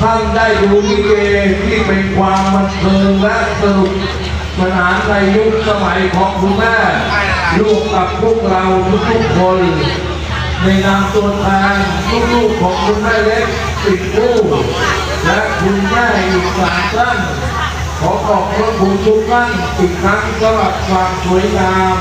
ท่านได้ดูลิเกที่เป็นความบันเทิงและสนุกสนานในยุคสมัยของคุณแม่ร่วมกับพวกเราทุกๆคนในนามตัวแทนลูกๆของคุณแม่เล็กสิบผู้และคุณแม่อีกสามท่านขอขอบพระคุณทุกท่านอีกครั้งสำหรับความสวยงาม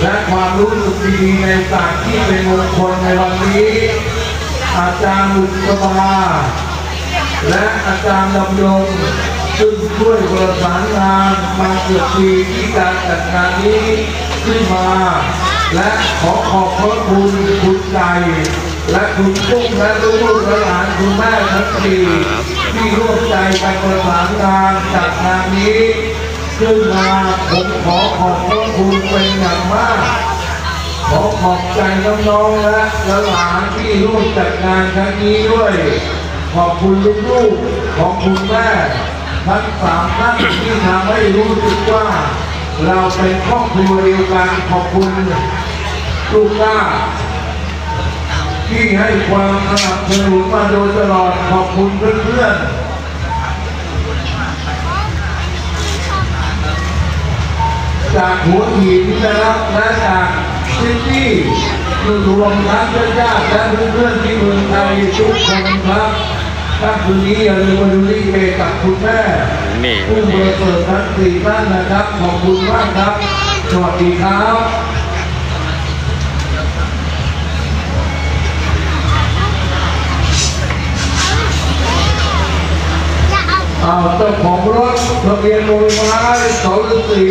และความรู้สึกดีในโอกาสที่เป็นมงคลในวันนี้ อาจารย์บุษบา และอาจารย์ดำรงซึ่งช่วยประสานงานมาเกือบปีที่การจัดงานนี้ขึ้นมา และขอขอบพระคุณคุณใจ และคุณปุ้งและลูกและหลานคุณแม่ทั้งสี่ที่ร่วมใจกันประสานงานจัดงานนี้ขึ้นมาผมขอขอบพระคุณเป็นอย่างมาก ขอขอบใจน้องๆและหลานที่ร่วมจัดงานครั้งนี้ด้วย ขอบคุณลูกๆ ขอบคุณแม่ ทั้งสามท่านที่ทำให้รู้สึกว่า เราเป็นครอบครัวเดียวกันขอบคุณลูกก้าที่ให้ความสนับสนุนมาโดยตลอดขอบคุณเพื่อนๆ จากหัวหินนะครับและจากซิตี้รวมทั้งญาติและเพื่อนๆที่เมืองไทยทุกคนครับ ค่ำคืนนี้อย่าลืมมาดูลิเกกับคุณแม่นี่ผู้เบอร์เปิดทั้งสี่ท่านนะครับ ขอบคุณมากครับ สวัสดีครับเอาเจ้าของรถทะเบียนบริไม้สองสี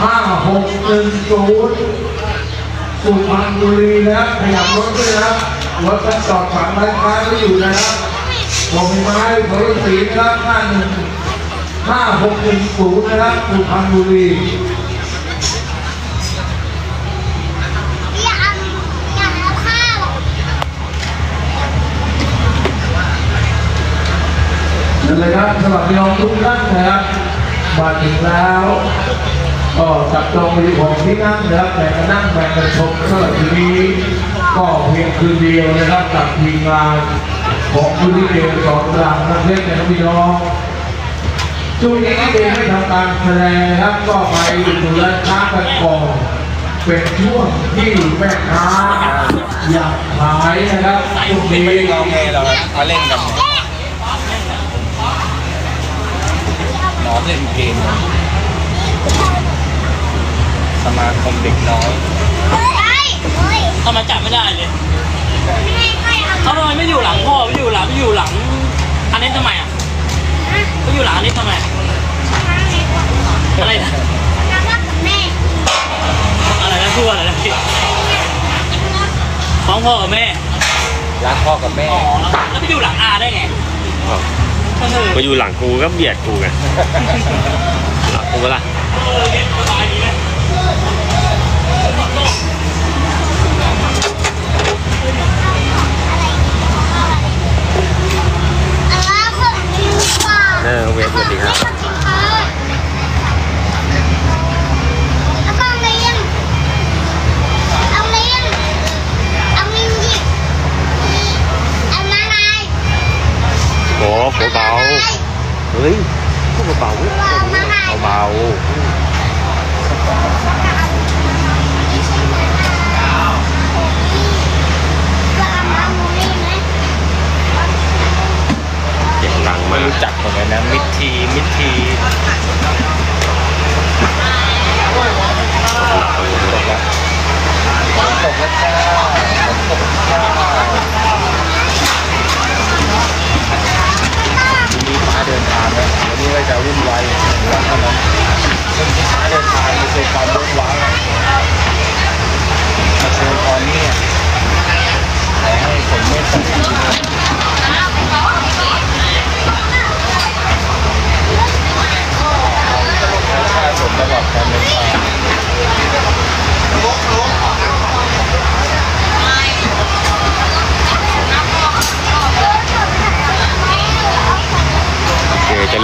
ห้าหกหนึ่งศูนย์สุพรรณบุรีนะขยับรถด้วยนะ รับรถท่านจอดฝังไม้ค้าไว้อยู่นะครับบริไม้สองสีนะครับห้าหนึ่งห้าหกหนึ่งศูนย์นะครับสุพรรณบุรีอยากอยากเอาข้าวนั่นเลยครับสำหรับพี่น้องทุกท่านนะครับมาถึงแล้วก็จับจองมีของที่นั่งนะครับแบ่งกันนั่งแบ่งกันชมก็ทีนี้ ก็เพียงคืนเดียวนะครับกับทีมงานของคุณลิเกสอนรามประเทศนะครับพี่น้องช่วงนี้ลิเกไม่ทำการแสดงครับก็ไปดูร้านค้ากันก่อนเป็นช่วงที่แม่ค้าอยากขายนะครับช่วงไม่นี้ได้งอแงหราเล่นกันน้องเล่นเกมสมาคมเด็กน้อย ไมจับไม่ได้เลยไม่ให้ให้เอาเขาทำไมไม่อยู่หลังพ่อไม่อยู่หลังไม่อยู่หลัง อันนี้ทำไมอะไม่อยู่หลังอันนี้ทำไมอะไรนะน้ำรักกับแม่อะไรนะพูดอะไรนะพี่ฟ้องพ่อกับแม่รักพ่อกับแม่อ๋อแล้วไปอยู่หลังอาได้ไงก็คือมาอยู่หลังกูก็เบียดกูไงหลังกูเปะล่ะ เออเย็นสบายดีไหม อะไรคนกิน ก่อนเออเวฟสวัสดีครับคนกินก่อนแล้วก็เลี้ยงเอาเลี้ยงเอาเลี้ยงหยิบเอามาลายโอ้เบาๆเฮ้ยพูดเบา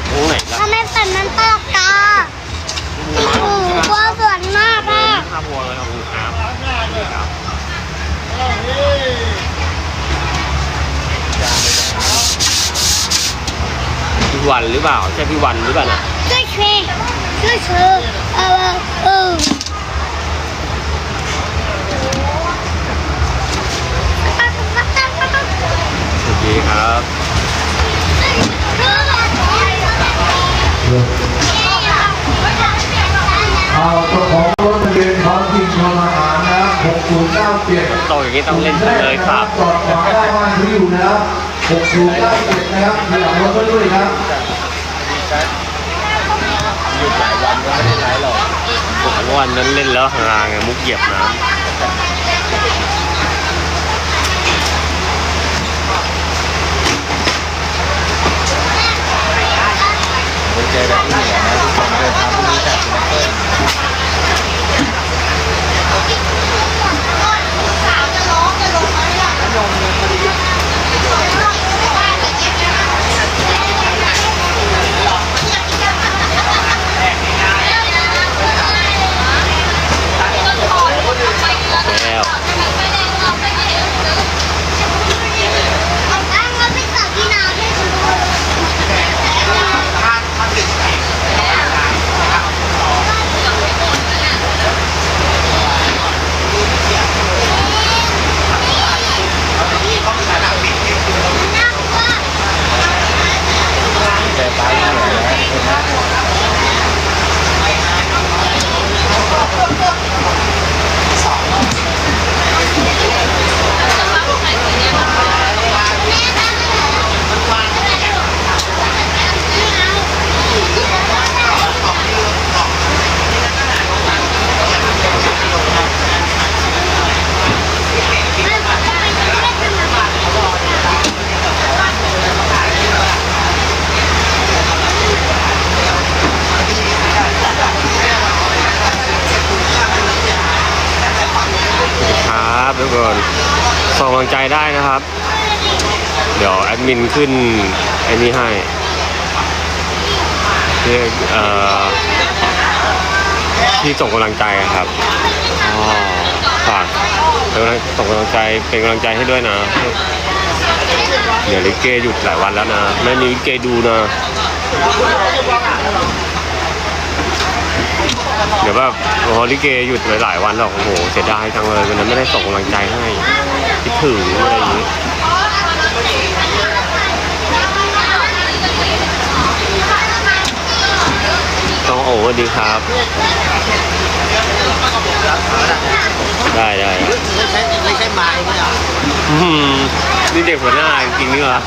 กตรงไหนล่ะทำไม่เป็ดมันตกตาโอ้โหกลัวสวนมากอะข้าวัวเลยขอบคุณครับครับพี่วันหรือเปล่า ใช่พี่วันหรือเปล่าน่ะช่วยเชยช่วยเชยเออเออโอเคครับ เอาเจ้าของรถทะเบียนท้องถิ่นทรหารนะครับ6097โตอย่างนี้ต้องเล่นเลยครับจอดขวางได้บ้านที่อยู่นะครับ6097นะครับขยับรถไปด้วยครับหยุดหลายวันก็ไม่ได้ไลฟ์หรอกผมวันนั้นเล่นแล้วห่างไงมุกเหยียบน้ไปเจอกันที่เหนือนะทุกคนเดินทางพรุ่งนี้จากสิงคโปร์ำแล้ว เจอป้าที่เหนือนะคนนะ ครับทุกคนส่งกำลังใจได้นะครับ เดี๋ยวแอดมินขึ้นไอ้นี่ให้ที่เอ่อที่ส่งกำลังใจครับฝากเป็นกำลังส่งกำลังใจเป็นกำลังใจให้ด้วยนะ เดี๋ยวลิเกหยุดหลายวันแล้วนะ ไม่มีลิเกดูนะ เดี๋ยวแบบโอ้ลิเกหยุดหลายวันหรอกโอ้โหเสียดายจังเลยวันนั้นไม่ได้ส่งกำลังใจให้ คิดถึงอะไรอย่างนี้ต้องโอ้สวัสดีครับ ได้ได้ไม่ใช่ไม่ใช่ไม้ไม่เหรออืมนี่เด็กหัวหน้าจริงๆนี่เหรอ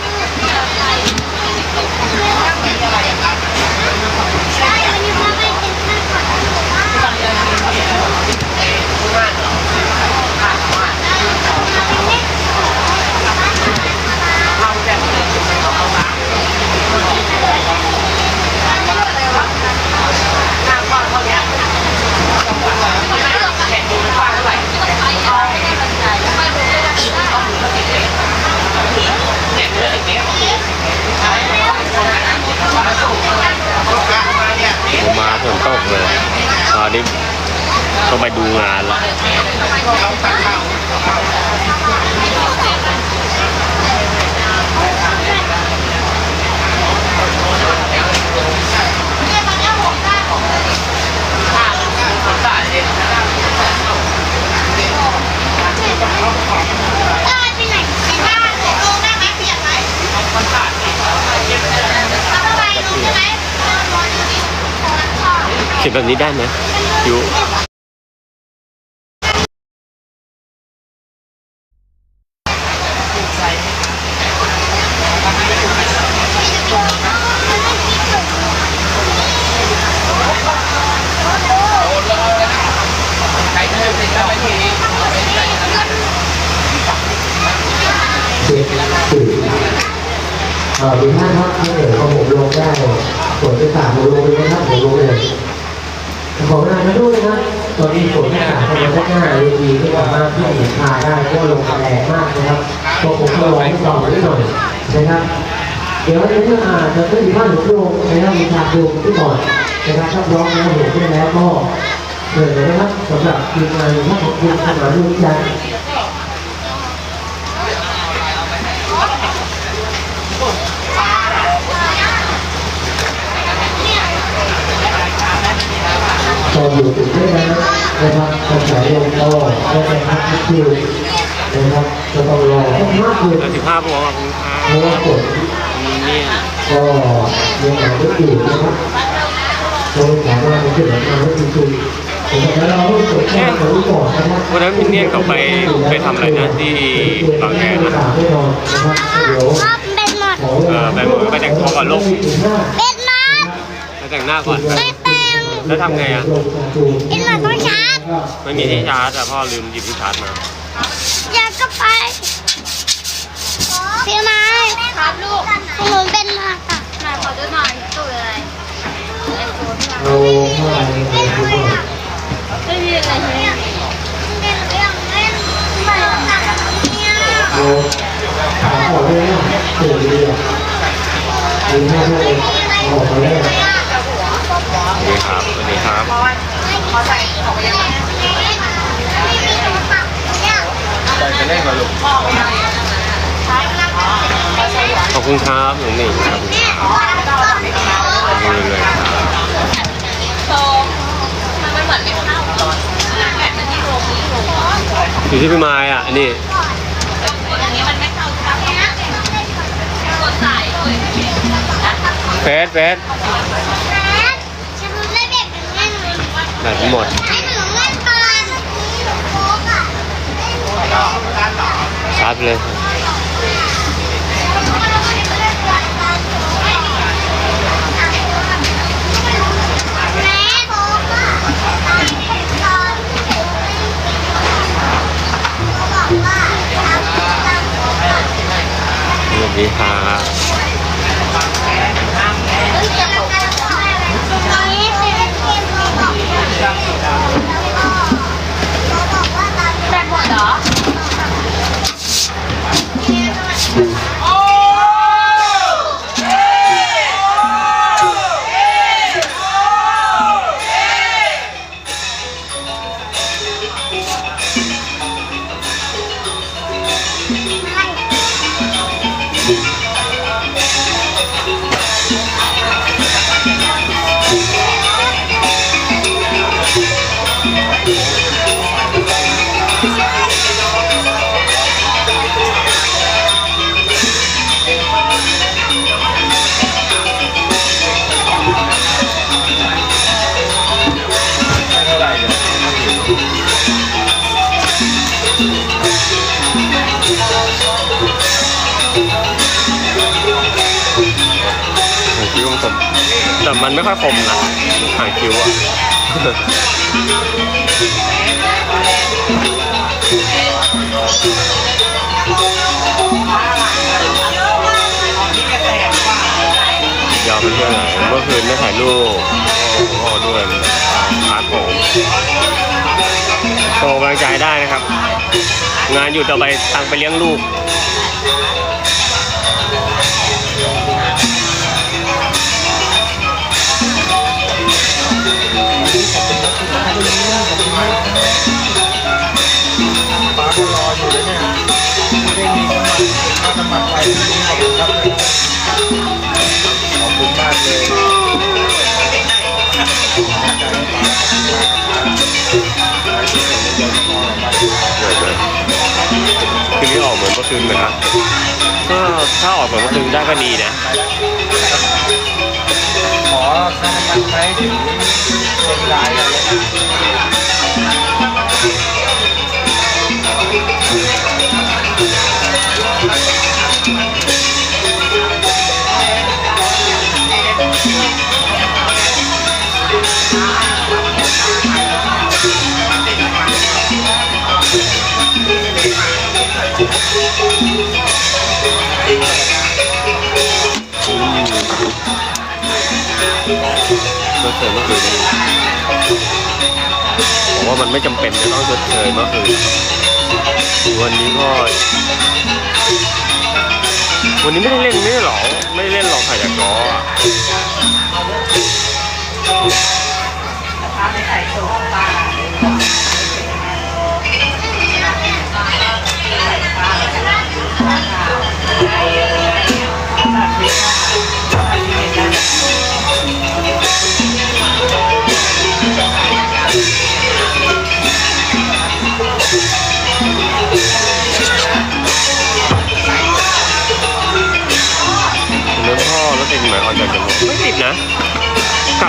ผมมาฝนตกเลยตอ นนี้ต้องไปดูงานล้วเขียนแบบนี้ได้ไหม ยูเช็คสื่อเอ่อดีท่านครับถ้าเกิดเอาผมลงได้ส่วนที่สามผมลงไปนะครับผมลงเลย ขอเวลามาด้วยนะครับตอนนี้ฝนอากาศกำลังจะหน้าเวทีที่สามารถที่จะพาได้ก็ลงแรงมากนะครับก็คงต้องรอให้ต่อนิดหน่อยนะครับ เดี๋ยวในเรื่ องอาจจะไม่มีบ้านหลวงโรงนะครับมีทางดูที่ก่อนนะครับถ้าร้อมแล้วเห็นได้แล้วก็เชิญเลยนะครับสำหรับทีมงานหลวงพ่อของคุณสมานวิจัยตอนอยู่ถึงได้แล้วนะครับกระแสลมก็ได้ไปพักที่นะครับจะต้องรอมากเดือนสิบห้าพวงขอบคุณครัเพราะว่าฝน นี่ยก็ยังหาไม่อยู่นะครับโดยสามารถที่จะมาได้จริงๆผมจะเราต้องตรวจสอบตัวก่อนนะครับวันนั้นมินเนี่ยเขาไปไปทำอะไรนะที่บางแคนะไม่นอนนะครับเดี๋ยวชอบเป็นหมดเออไปไปแต่งตัวก่อนลูกเป็นหมดแล้วแต่งหน้าก่อนไม่แต่งแล้วทำไงอะเป็นหมดต้องชาร์จไม่มีที่ชาร์จแต่พ่อลืมหยิบที่ชาร์จมาอยากก็ไปพี่ไม้ ครับลูกหนูเป็นหมาค่ะมาขอดูหน่อยตู้อะไรเอาเข้าไปในตัวก่อนไม่มีอะไรเนี่ยเล่นเรื่องเล่นไม่ตัดเนี่ยเอาถามขอเลยนะตื่นดีอะดีมากเลยเอาออกมาเลยสวัสดีครับสวัสดีครับใจจะเล่นกับลูกข อบคุณครับหนูหนิงครับคุณเลยครับอยู่ที่พี่ไม้อะ อันนี้เฟสเฟสแบบหมดชาร์จไปเลย ดีครับแบบ แต่มันไม่ค่อยคมนะหางคิ้วอะยาวเป็นเพื่อนไหนเมื่อคืนได้ถ่ายรูปพ่อด้วยพาผมโตกำลังใจได้นะครับ งานอยู่ต่อไปตังไปเลี้ยงลูก ป้าก็รออยู่เลยเนี่ยไม่ได้มีน้ำมันค่าน้ำมันไปที่นี่ขอบคุณครับขอบคุณมากเลยเหมือนไหมคืนนี้ออกเหมือนเมื่อคืนไหมครับก็ถ้าออกเหมือนเมื่อคืนได้ก็ดีนะขอ ค่าน้ำมันใช้ถึงเชียงรายอะไรนะ คืนเมื่อคืนผมว่ามันไม่จำเป็นจะต้องชดเชยเมื่อคืนวันนี้ก็วันนี้ไม่ได้เล่นไม่ได้หรอไม่ได้เล่นหรอกไข่จากกออะร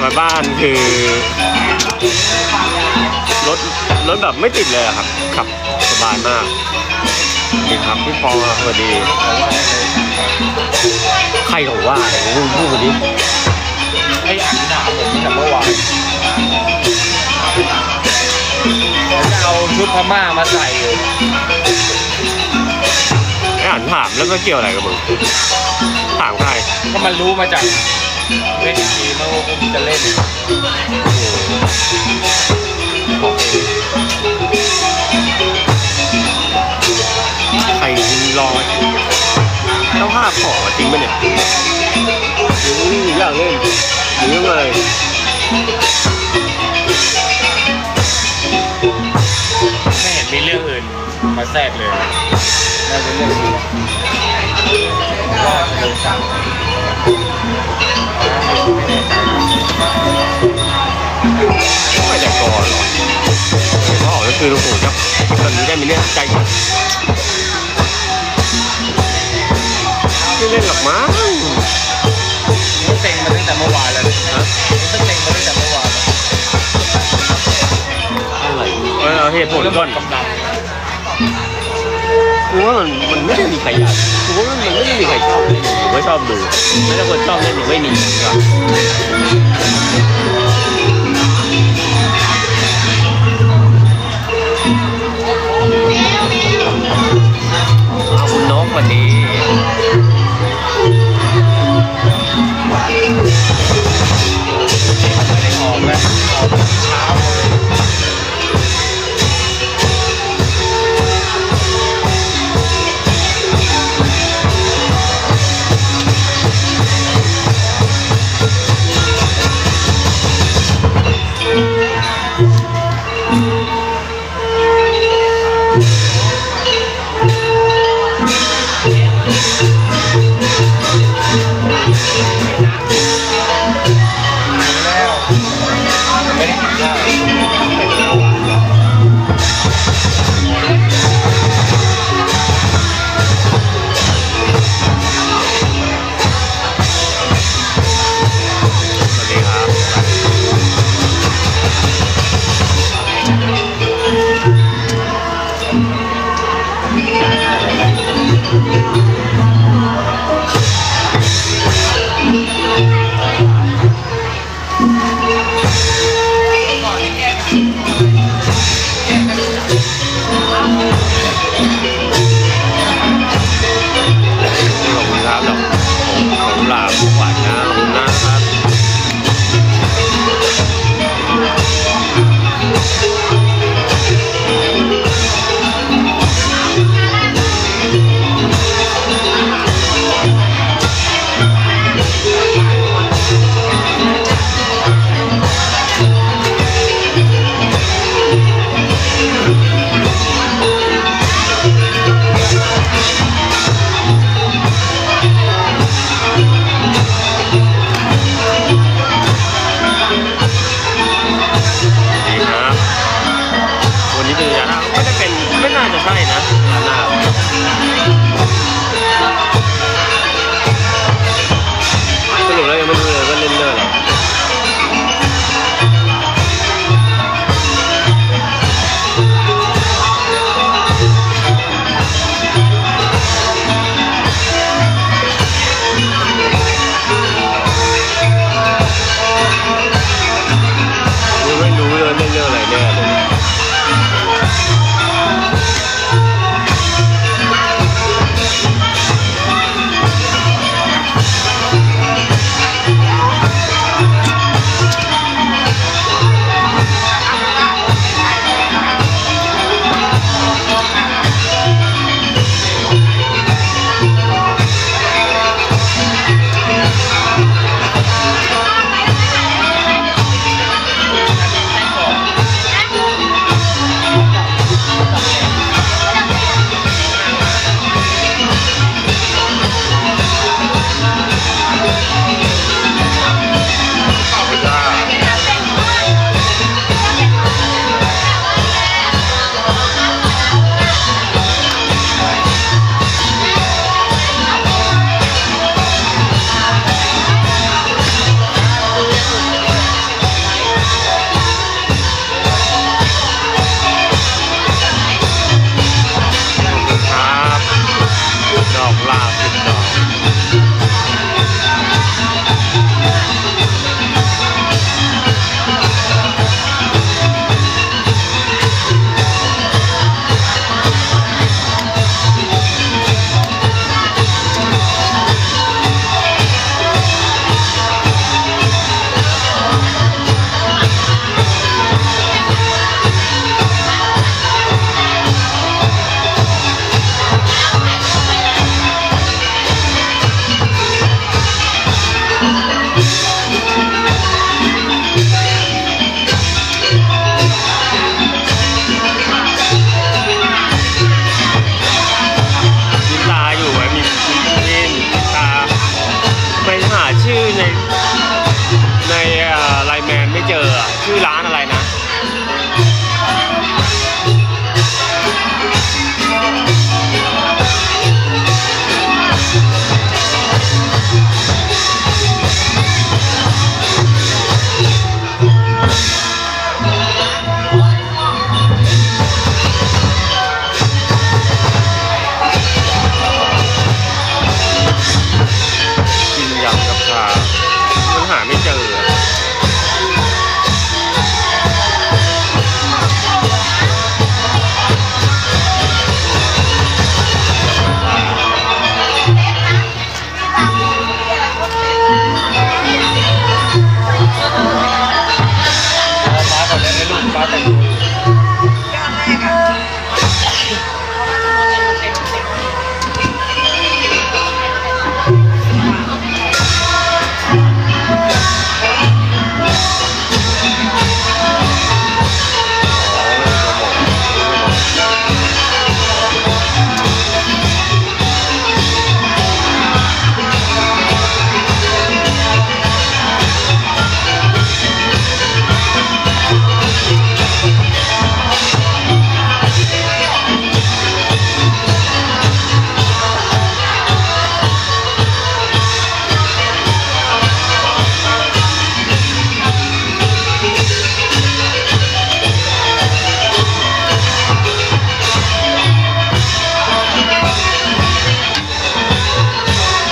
มาบ้านคือรถรถแบบไม่ติดเลยอะครับ ขับสบายมากนี่ครับพี่ปอสวัสดี ใครของว่าเนี่ยพูดพูดมาดิไอ้อันด่าผมตั้งแต่เมื่อวานแล้วจะเอาชุดพม่ามาใส่อยู่ไอ้อ่านถามแล้วก็เกี่ยวอะไรกับมึงถามใครก็มันรู้มาจาก เล่นทีมแล้วผมจะเล่นบอกเองใครรอเจ้าภาพขอจริงปะเนี่ยอืมอยากเล่นหรือยังไงไม่เห็นมีเรื่องอื่นมาแทรกเลยน่าจะเรื่องนี้ ไม่แน่ใจไม่แต่ก่อนหรอเห็นว่าออกก็คือโอ้โหจะแบบนี้ได้ไหมเนี่ยใจไม่เล่นหรอกมั้งมันเต็งมาตั้งแต่เมื่อวานแล้วนะมันเต็งมาตั้งแต่เมื่อวานแล้วอะไรเออเหตุผลก่อน กูว่ามันมันไม่ได้มีใครอยากกูว่ามันไม่ได้มีใครชอบเล่นผมก็ชอบดูไม่ใช่คนชอบเล่นหรือไม่มีดีกว่า